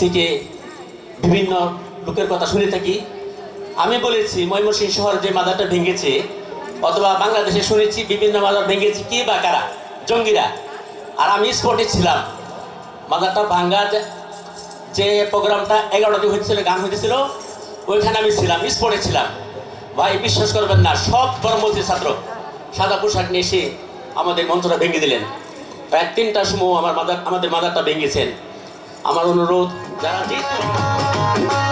থেকে বিভিন্ন লোকের কথা শুনে থাকি। আমি বলেছি, ময়মনসিংহ শহর যে মাজারটা ভেঙেছে, অথবা বাংলাদেশে শুনেছি, বিভিন্ন মাজার ভেঙেছে, কে বা কারা? জঙ্গিরা। আর আমি স্পটে ছিলাম। মাজারটা ভাঙ্গা যে- প্রোগ্রামটা এগারোটা হয়েছিল, গান হয়েছিল, ওইখানে আমি ছিলাম, স্পটে ছিলাম। ভাই, বিশ্বাস করবেন না, সব কর্মসূচি ছাত্র সাদা পোশাক নিয়ে এসে আমাদের মঞ্চটা ভেঙে দিলেন। প্রায় তিনটার সময় আমার মাদার আমাদের মাদারটা ভেঙেছেন। আমার অনুরোধ যারা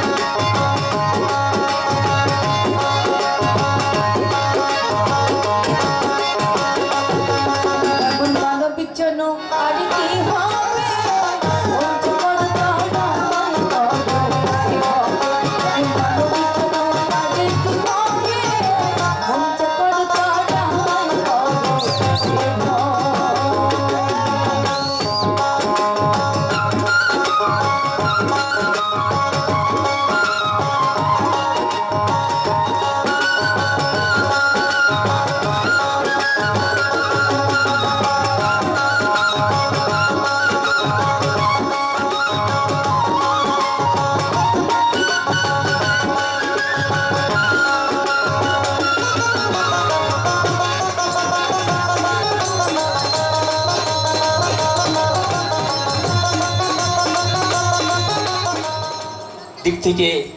থেকে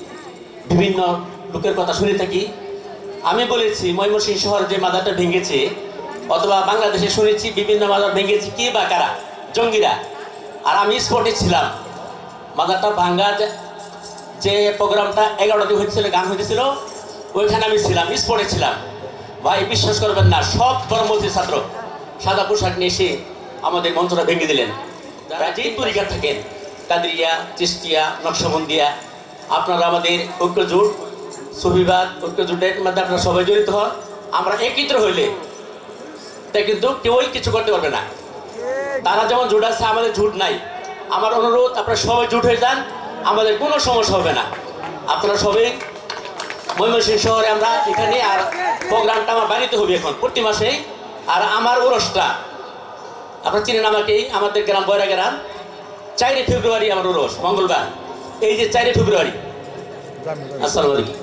বিভিন্ন লোকের কথা শুনে থাকি। আমি বলেছি ময়মনসিংহ শহর যে মাজারটা ভেঙেছে অথবা বাংলাদেশে শুনেছি বিভিন্ন মাজার ভেঙেছে কে বা কারা? জঙ্গিরা। আর আমি স্পটে ছিলাম। মাজারটা ভাঙ্গা যে- প্রোগ্রামটা এগারোটা হয়েছিল গান হয়েছিল ওইখানে আমি ছিলাম স্পটে ছিলাম। ভাই বিশ্বাস করবেন না সব কর্মসূচি ছাত্র সাদা পোশাক নিয়ে এসে আমাদের মঞ্চটা ভেঙে দিলেন। যারা যেই তরিকা থাকেন কাদরিয়া চিস্তিয়া নকশবন্দিয়া আপনারা আমাদের ঐক্যজোট সুবিবাদ ঐক্যজোটের মধ্যে আপনারা সবাই জড়িত হন। আমরা একত্র হইলে তা কিন্তু কেউই কিছু করতে পারবে না। তারা যেমন জোট আছে, আমাদের জোট নাই। আমার অনুরোধ, আপনারা সবাই জোট হয়ে যান, আমাদের কোনো সমস্যা হবে না। আপনারা সবাই ময়মনসিংহ শহরে আমরা এখানে আর প্রোগ্রামটা আমার বাড়িতে হবে এখন, প্রতি মাসে। আর আমার ওরসটা, আপনারা চিনেন আমাকেই আমাদের গ্রাম বয়রা গ্রাম। চারই ফেব্রুয়ারি আমার ওরস, মঙ্গলবার। এই যে চারই ফেব্রুয়ারি আসসালামু আলাইকুম।